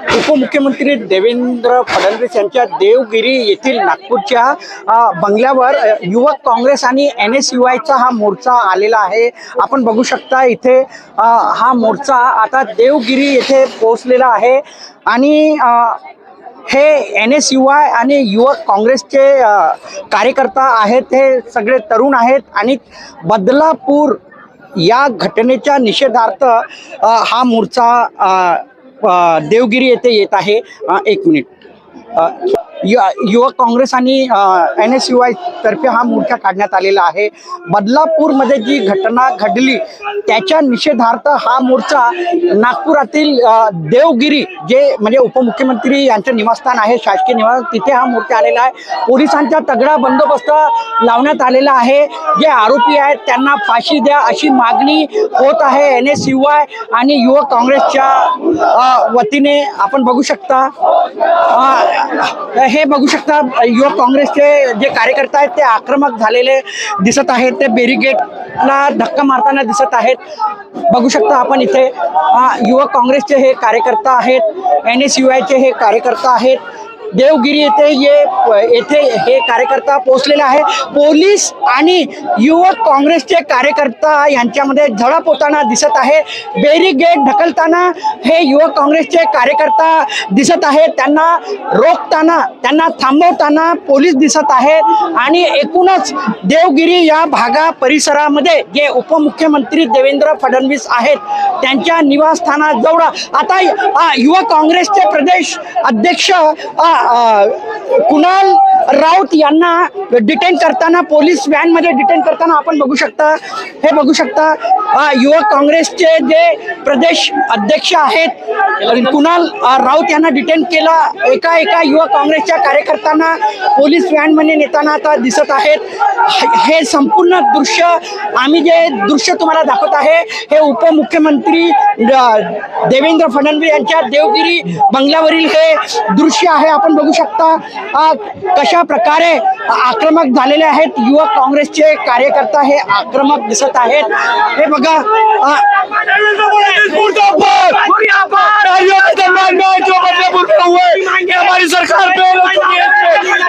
उपमुख्यमंत्री देवेंद्र फडणवीस यांच्या देवगिरी येथील नागपूरच्या बंगल्यावर युवक काँग्रेस आणि एन एस यू आयचा हा मोर्चा आलेला आहे. आपण बघू शकता इथे हा मोर्चा आता देवगिरी येथे पोहोचलेला आहे. आणि हे एन एस यू आय आणि युवक काँग्रेसचे कार्यकर्ता आहेत हे सगळे तरुण आहेत. आणि बदलापूर या घटनेच्या निषेधार्थ हा मोर्चा देवगिरी येथे येत आहे. एक मिनिट. युवक काँग्रेस आणि एन एस यू आय तर्फे हा मोर्चा काढण्यात आलेला आहे. बदलापूरमध्ये जी घटना घडली त्याच्या निषेधार्थ हा मोर्चा नागपुरातील देवगिरी जे म्हणजे उपमुख्यमंत्री यांचं निवासस्थान आहे शासकीय निवास तिथे हा मोर्चा आलेला आहे. पोलिसांचा तगडा बंदोबस्त लावण्यात आलेला आहे. जे आरोपी आहेत त्यांना फाशी द्या अशी मागणी होत आहे एन एस यू आय आणि युवक काँग्रेसच्या वतीने आपण बघू शकता. हे बघू शकता युवक काँग्रेसचे जे कार्यकर्ते आहेत ते आक्रमक झालेले दिसत आहेत. ते बेरिगेटला धक्का मारताना दिसत आहेत. बघू शकता आपण इथे युवक काँग्रेसचे हे कार्यकर्ता आहेत एन एस यू आयचे हे कार्यकर्ता आहेत. देवगिरी येथे ये येथे हे कार्यकर्ता पोहोचलेले आहे पोलीस आणि युवक काँग्रेसचे कार्यकर्ता यांच्यामध्ये झडप होताना दिसत आहे. बेरीगेट ढकलताना हे युवक काँग्रेसचे कार्यकर्ता दिसत आहे. त्यांना रोखताना त्यांना थांबवताना पोलीस दिसत आहे. आणि एकूणच देवगिरी या भागा परिसरामध्ये जे उपमुख्यमंत्री देवेंद्र फडणवीस आहेत त्यांच्या निवासस्थानाजवळ आता युवक काँग्रेसचे प्रदेश अध्यक्ष uh, कुणाल राऊत यांना डिटेन करताना पोलीस व्हॅनमध्ये डिटेन करताना आपण बघू शकता. हे बघू शकता युवक काँग्रेसचे जे प्रदेश अध्यक्ष आहेत कुणाल राऊत यांना डिटेन केला एका एका युवक काँग्रेसच्या कार्यकर्त्यांना पोलीस व्हॅनमध्ये नेताना आता दिसत आहेत. हे संपूर्ण दृश्य आम्ही जे दृश्य तुम्हाला दाखवत आहे हे उपमुख्यमंत्री देवेंद्र फडणवीस यांच्या देवगिरी बंगल्यावरील हे दृश्य आहे. आपण बघू शकता कशा प्रकारे आक्रमक झालेले आहेत? युवक काँग्रेसचे कार्यकर्ता हे आक्रमक दिसत आहेत. हे बघा अ, हमारी सरकार पे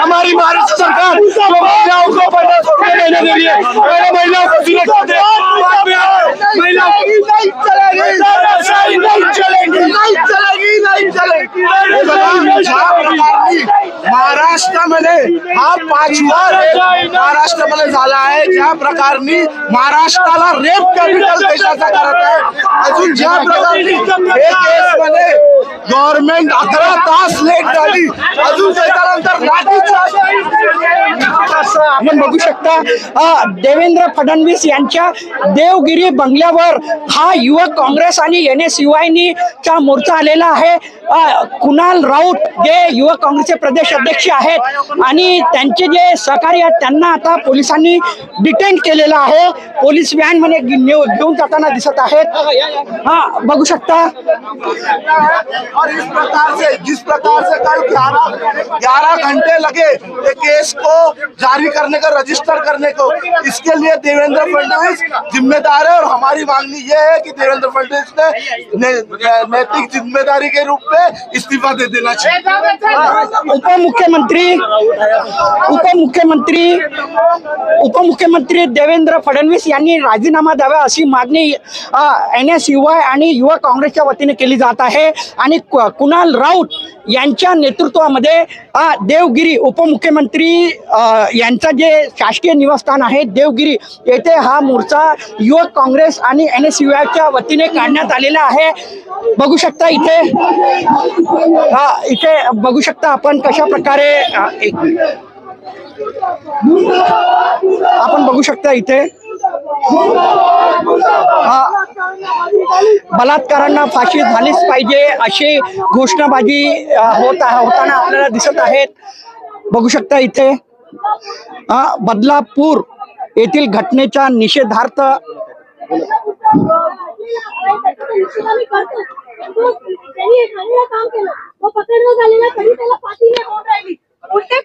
हमारी महाराष्ट्र सरकार जो महिलाओं को पचास रुपए देने दे रही है पहले महिलाओं को सुरक्षा दे महिलाओं को नहीं चलेगी नहीं चलेगी नहीं चलेगी नहीं चलेगी हे बघा, ज्या प्रकारनी हा पाचवा रेप महाराष्ट्रामध्ये झाला आहे. ज्या प्रकारनी महाराष्ट्राला रेप कॅपिटल देशाचा करत आहे. अजून ज्या प्रकारनी हे केसमध्ये गव्हर्नमेंट अकरा तास लेट झाली. अजून त्याच्यानंतर असं आपण बघू शकता. देवेंद्र फडणवीस यांच्या देवगिरी बंगल्यावर हा युवक काँग्रेस आणि एन एस युआयनी चा मोर्चा आलेला आहे. कुणाल राऊत जे युवक काँग्रेसचे प्रदेश अध्यक्ष आहेत. आणि त्यांचे जे सहकारी आहेत त्यांना आता पोलिसांनी डिटेन केलेलं आहे. पोलीस व्हॅनमध्ये घेऊन जाताना दिसत आहेत. हा बघू शकता. और इस प्रकार से, जिस प्रकार से कल ग्यारह ग्यारह घंटे लगे केस को जारी करने का, रजिस्टर करने को, इसके लिए देवेंद्र फडणवीस जिम्मेदार है और हमारी मांगनी ये है कि देवेंद्र फडणवीस ने नैतिक ज़िम्मेदारी के रूप में इस्तीफा दे देना चाहिए। उप मुख्यमंत्री उप मुख्यमंत्री उप मुख्यमंत्री देवेंद्र फडणवीस यांनी राजीनामा द्यावा अशी मागणी एन एस युवा काँग्रेसच्या वतीने केली जात आहे. आणि कु- कुणाल राऊत यांच्या नेतृत्वामध्ये देवगिरी उपमुख्यमंत्री यांचा यांचं जे शासकीय निवासस्थान आहे देवगिरी येथे हा मोर्चा युवक काँग्रेस आणि एन एस यू आयच्या वतीने काढण्यात आलेला आहे. बघू शकता इथे हा इथे बघू शकता आपण कशा प्रकारे आपण बघू शकता इथे. बलात्कारांना फाशी झालीच पाहिजे अशी घोषणाबाजी होता होताना आपल्याला दिसत आहेत. बघू शकता इथे बदलापूर येथील घटनेच्या निषेधार्थ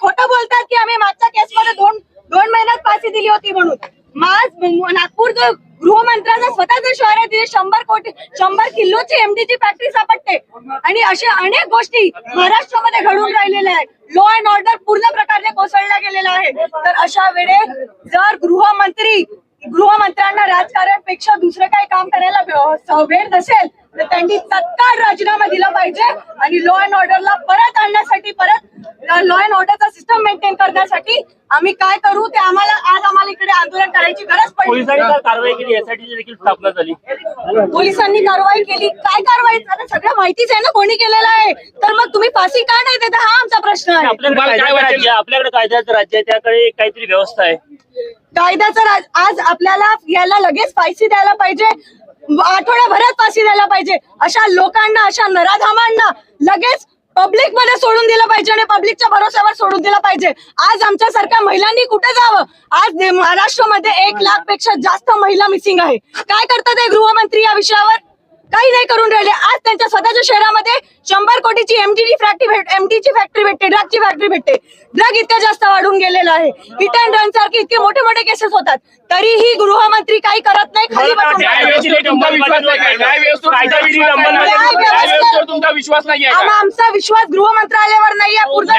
खोटं बोलतात की आम्ही मागच्या केसमध्ये दोन दोन महिन्यात फाशी दिली होती म्हणून. माझ नागपूर जो गृहमंत्र्याचा स्वतःचं शहर आहे तिथे शंभर कोटी शंभर किलोची एमडीची फॅक्टरी सापडते. आणि अशा अनेक गोष्टी महाराष्ट्रामध्ये घडून राहिलेल्या आहेत. लॉ अँड ऑर्डर पूर्ण प्रकारे कोसळला गेलेला आहे तर अशा वेळेस जर गृहमंत्री गृहमंत्र्यांना राजकारणपेक्षा दुसरं काही काम करायला वेळ नसेल तर त्यांनी तत्काळ राजीनामा दिला पाहिजे आणि लॉ अँड ऑर्डरला परत आणण्यासाठी परत लॉ अँड ऑर्डरचा सिस्टम मेंटेन करण्यासाठी आम्ही काय करू ते आम्हाला आज आम्हाला इकडे आंदोलन करायची गरज पडली. पोलिसांनी कारवाई केली यासाठी देखील स्थापना झाली. पोलिसांनी कारवाई केली. काय कारवाई? आता सगळं माहितीच आहे ना कोणी केलेलं आहे. तर मग तुम्ही फाशी का नाही देता? हा आमचा प्रश्न आहे. आपल्याकडे कायद्याचं? राज्य आहे, आपल्याकडे कायद्याचं राज्य आहे त्याकडे काहीतरी व्यवस्था आहे. कायद्याचा राज आज आपल्याला याला लगेच फाशी द्यायला पाहिजे. आठवड्याभरात फाशी द्यायला पाहिजे. अशा लोकांना अशा नराधामांना लगेच पब्लिकमध्ये सोडून दिलं पाहिजे आणि पब्लिकच्या भरोश्यावर सोडून दिलं पाहिजे. आज आमच्यासारख्या महिलांनी कुठे जावं? आज महाराष्ट्रामध्ये एक लाखपेक्षा जास्त महिला मिसिंग आहे. काय करतात हे गृहमंत्री या विषयावर? काही नाही करून राहिले. आज त्यांच्या स्वतःच्या शहरामध्ये शंभर कोटीची एमटीडी फॅक्टरी एमटीची फॅक्टरी भेटते ड्रगची फॅक्टरी भेटते. ड्रग इतकं जास्त वाढून गेलेला आहे. हिट अँड रन सारखे इतके मोठे मोठे केसेस होतात. तरीही गृहमंत्री काही करत नाही खाली आमचा विश्वास गृह मंत्रालयावर नाहीये पूर्ण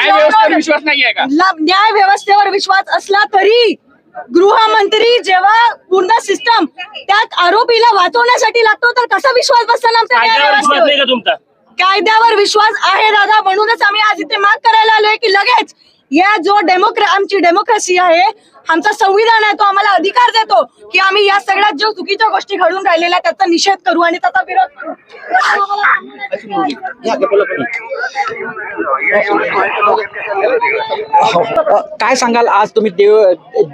न्याय व्यवस्थेवर विश्वास असला तरी गृहमंत्री जेव्हा पूर्ण सिस्टम त्यात आरोपीला वाचवण्यासाठी लागतो तर कसा विश्वास बसताना कायद्यावर विश्वास आहे दादा म्हणूनच आम्ही आज इथे माग करायला आलोय की लगेच या जो डेमोक्रा आमची डेमोक्रेसी आहे आमचा संविधान आहे तो आम्हाला अधिकार देतो की आम्ही या सगळ्यात जो चुकीच्या गोष्टी घडून राहिलेल्या त्याचा निषेध करू आणि त्याचा विरोध करू. काय सांगाल? आज तुम्ही देव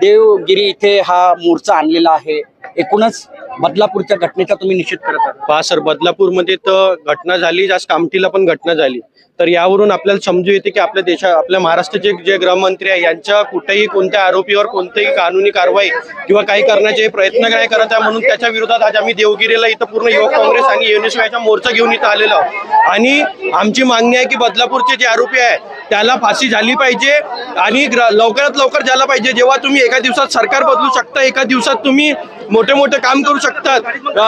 देवगिरी इथे हा मोर्चा आणलेला आहे. एकूणच बदलापूरच्या घटनेचा तुम्ही निषेध करत आहात? पहा सर बदलापूरमध्ये तर घटना झाली आज कामठीला पण घटना झाली. तर यावरून आपल्याला समजू येते की आपल्या देशा आपल्या महाराष्ट्राचे जे गृहमंत्री आहे यांच्या कुठेही कोणत्या आरोपीवर कोणतेही कानूनी कारवाई किंवा काही करण्याचे प्रयत्न काय करत आहे म्हणून त्याच्या विरोधात आज आम्ही देवगिरीला इथं पूर्ण युवक काँग्रेस आणि युनिसेफचा मोर्चा घेऊन इथं आलेलो आहोत. आणि आमची मागणी आहे की बदलापूरचे जे आरोपी आहे त्याला फाशी झाली पाहिजे आणि लवकरात लवकर झाला पाहिजे. जेव्हा तुम्ही एका दिवसात सरकार बदलू शकता एका दिवसात तुम्ही मोठे मोठे काम करू शकतात.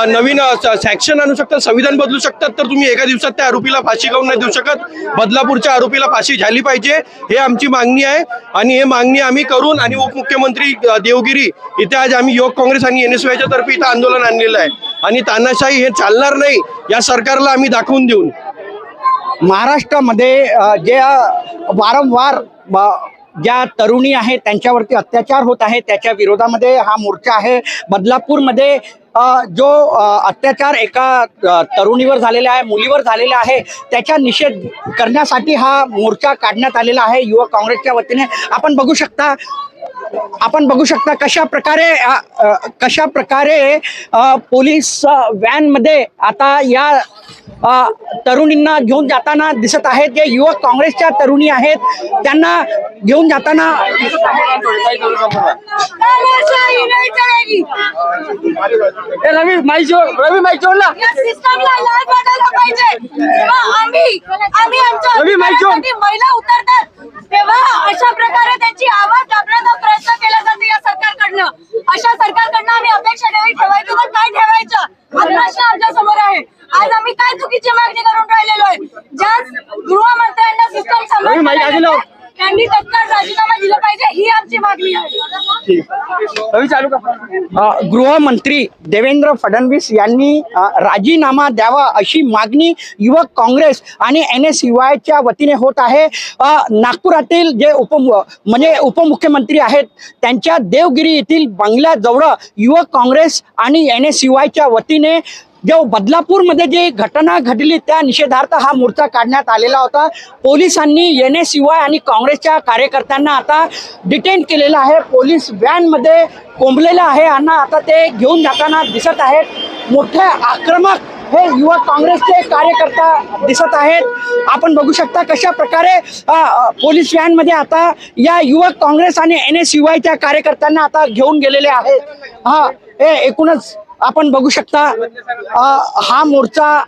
नवीन सॅक्शन आणू शकतात संविधान बदलू शकतात तर तुम्ही एका दिवसात त्या आरोपीला फाशी काऊन नाही देऊ शकत. बदलापूरच्या आरोपीला फाशी झाली पाहिजे हे आमची मागणी आहे. आणि हे मागणी आम्ही करून आणि उपमुख्यमंत्री देवगिरी इथे आज आम्ही युवक काँग्रेस आणि एन एस तर्फे इथं आंदोलन आणलेलं आहे. आणि तानाशाही हे चालणार नाही या सरकारला आम्ही दाखवून देऊन. महाराष्ट्रामध्ये जे वारंवार ज्या तरुणी आहेत त्यांच्यावरती अत्याचार होत आहे त्याच्या विरोधामध्ये हा मोर्चा आहे. बदलापूरमध्ये जो अत्याचार एका तरुणीवर झालेला आहे मुलीवर झालेला आहे त्याच्या निषेध करण्यासाठी हा मोर्चा काढण्यात आलेला आहे युवक काँग्रेसच्या वतीने. आपण बघू शकता आपण बघू शकता कशा प्रकारे कशा प्रकारे पोलीस व्हॅनमध्ये आता या तरुणींना घेऊन जाताना दिसत आहेत. जे युवक काँग्रेसच्या तरुणी आहेत त्यांना घेऊन जाताना. रवी माई रवी आमच्या रवी. अधिकारासाठी महिला उतरतात तेव्हा अशा प्रकारे त्यांची आवाज दाबण्याचा प्रयत्न केला जातो या सरकारकडनं. अशा सरकारकडनं आम्ही अपेक्षा ठेवाय ठेवायचं काय ठेवायचं? हा प्रश्न आमच्यासमोर आहे. आज आम्ही काय चुकीची मागणी करून राहिलेलो आहे? ज्या गृहमंत्र्यांना सिस्टम. सांभाळण्यात त्यांनी तत्काळ राजीनामा दिला पाहिजे ही आमची मागणी आहे. रवी चालू का अ, गृहमंत्री देवेंद्र फडणवीस यांनी अ, राजीनामा द्यावा अशी मागणी युवक काँग्रेस आणि एन एस यू आयच्या वतीने होत आहे. अ, नागपुरातील जे उप म्हणजे उपमुख्यमंत्री आहेत त्यांच्या देवगिरी येथील बंगल्याजवळ युवक काँग्रेस आणि एन एस यू आयच्या वतीने जो बदलापूरमध्ये जी घटना घडली त्या निषेधार्थ हा मोर्चा काढण्यात आलेला होता. पोलिसांनी एन एस यू आय आणि काँग्रेसच्या कार्यकर्त्यांना आता डिटेन केलेलं आहे. पोलीस व्हॅनमध्ये कोंबलेलं आहे. आणि आता ते घेऊन जाताना दिसत आहेत. मोठे आक्रमक हे युवक काँग्रेसचे कार्यकर्ता दिसत आहेत. आपण बघू शकता कशा प्रकारे पोलीस व्हॅनमध्ये आता या युवक काँग्रेस आणि एन एस यू आयच्या कार्यकर्त्यांना आता घेऊन गेलेले आहेत. हा हे एकूणच आपण बघू शकता हा मोर्चा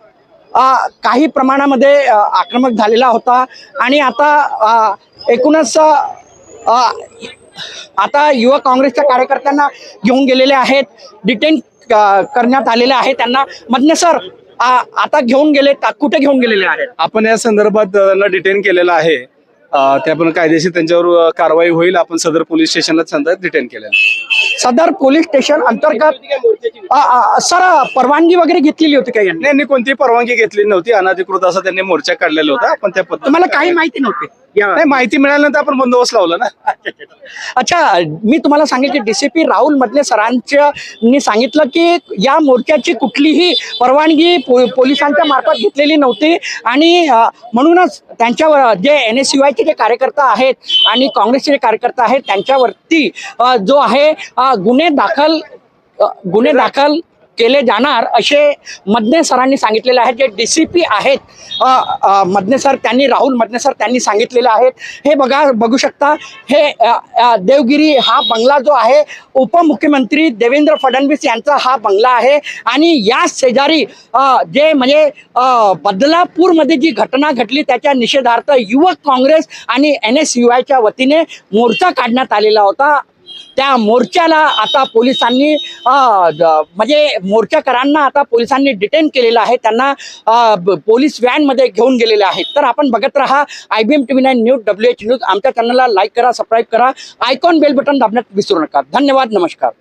काही प्रमाणामध्ये आक्रमक झालेला होता. आणि आता एकूणच आता युवक काँग्रेसच्या कार्यकर्त्यांना घेऊन गेलेले आहेत डिटेन करण्यात आलेले आहे त्यांना. मधने सर आ, आता घेऊन गेले कुठे घेऊन गेलेले आहेत? आपण या संदर्भात त्यांना डिटेन केलेलं आहे. अं, ते आपण कायदेशीर त्यांच्यावर कारवाई होईल आपण सदर पोलीस स्टेशनला डिटेन केलेलं आहे. सदर पोलीस स्टेशन अंतर्गत सर परवानगी वगैरे घेतलेली होती का यांनी? कोणतीही परवानगी घेतली नव्हती. अनधिकृत असं त्यांनी मोर्चा काढलेला होता आपण त्या तुम्हाला काही माहिती नव्हती? माहिती मिळाल्यानंतर आपण बंदोबस्त लावला ना. अच्छा मी तुम्हाला सांगेल की डीसीपी राहुल मधले सरांच्या सांगितलं की या मोर्चाची कुठलीही परवानगी पो- पोलिसांच्या मार्फत घेतलेली नव्हती. आणि म्हणूनच त्यांच्यावर जे एन एस यू आयचे जे कार्यकर्ता आहेत आणि काँग्रेसचे जे कार्यकर्ता आहेत त्यांच्यावरती जो आहे गुन्हे दाखल गुन्हे दाखल केले जाणार असे मदने सरांनी सांगितलेले आहेत. जे डी सी पी आहेत मदने सर त्यांनी राहुल मदने सर त्यांनी सांगितलेले आहेत. हे बघा बघू शकता हे देवगिरी हा बंगला जो आहे उपमुख्यमंत्री देवेंद्र फडणवीस यांचा हा बंगला आहे. आणि या शेजारी जे म्हणजे बदलापूरमध्ये जी घटना घडली त्याच्या निषेधार्थ युवक काँग्रेस आणि एन एस यू आयच्या वतीने मोर्चा काढण्यात आलेला होता. त्या मोर्चाला आता पोलिसांनी म्हणजे मोर्चाकरांना आता पोलिसांनी डिटेन केलेलं आहे. त्यांना पोलीस व्हॅनमध्ये घेऊन गेलेले आहेत. तर आपण बघत राहा I B M T V nine news W H news आमच्या चॅनलला लाईक करा सबस्क्राईब करा. आयकॉन बेल बटन दाबण्यात विसरू नका. धन्यवाद नमस्कार.